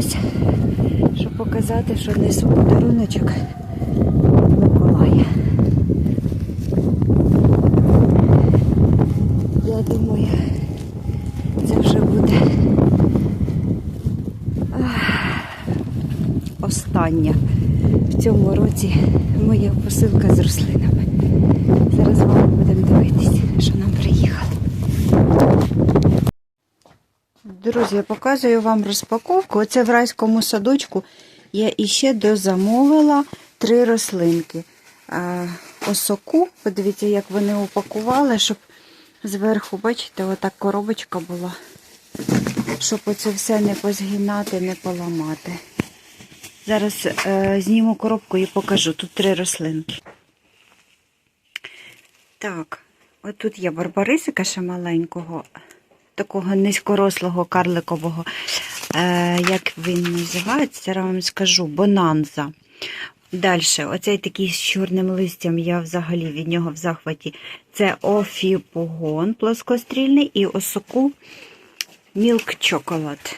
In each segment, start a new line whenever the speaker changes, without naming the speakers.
Зупинилась, щоб показати, що несу подаруночок від Миколая. Я думаю, це вже буде остання в цьому році моя посилка з рослинами. Зараз вам будемо дивитися, що нам приїхало. Друзі, я показую вам розпаковку. Оце в райському садочку я іще дозамовила три рослинки. Осоку, подивіться, як вони упакували, щоб зверху, бачите, отак коробочка була. Щоб оце все не позгинати, не поламати. Зараз е, зніму коробку і покажу. Тут три рослинки. Так, от тут є барбарисика ще маленького, такого низькорослого карликового. Е, як він називається, зараз вам скажу, бонанза. Далі, оцей такий з чорним листям, я взагалі від нього в захваті. Це офіпогон плоскострільний і осоку мілк чоколад.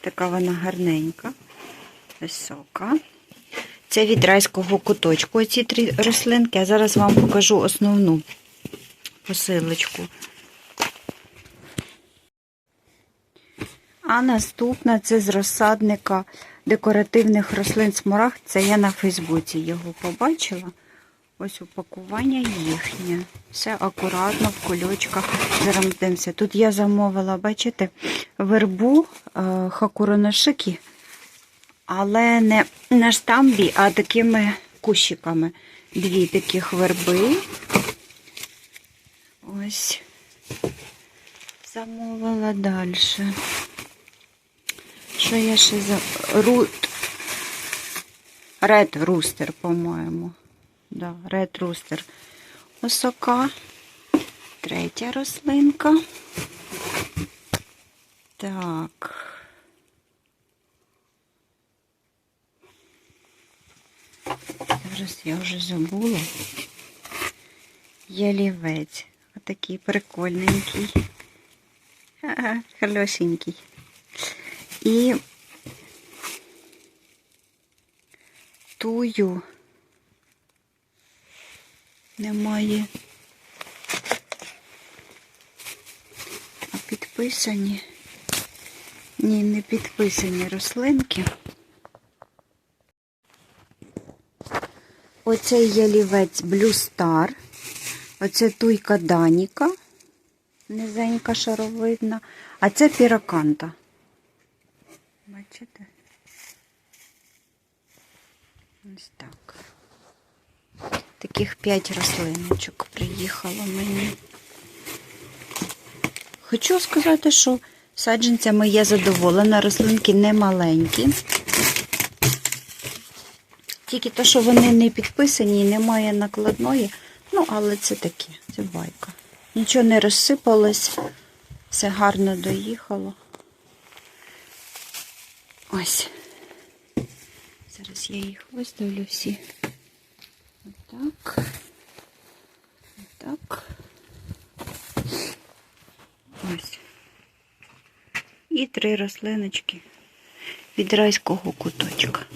Така вона гарненька, висока. Це від райського куточку, оці три рослинки. А зараз вам покажу основну посилочку. А наступна це з розсадника декоративних рослин смарагд. Це я на Фейсбуці його побачила. Ось упакування їхнє. Все акуратно в кульочках. Зараз дивимося. Тут я замовила, бачите, вербу е, хакуроношики, але не на штамбі, а такими кущиками. Дві таких верби. Ось. Замовила далі. Що я ще за рут? Ред рустер, по-моєму. Да, ред рустер. Осока. Третя рослинка. Так. Зараз я вже забула. Ялівець. Отакий прикольненький. Ага, Хорошенький. І тую немає. А підписані. Ні, не підписані рослинки. Оцей ялівець Blue Star. Оце туйка Даніка. Низенька шаровидна. А це піраканта. Бачите? Ось так. Таких п'ять рослиночок приїхало мені. Хочу сказати, що саджанцями я задоволена, рослинки не маленькі. Тільки то, що вони не підписані і немає накладної. Ну, але це таке, це байка. Нічого не розсипалось, все гарно доїхало. Ось. Зараз я їх виставлю всі. Отак. Отак. Ось. І три рослиночки від райського куточка.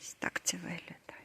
Ось так це виглядає.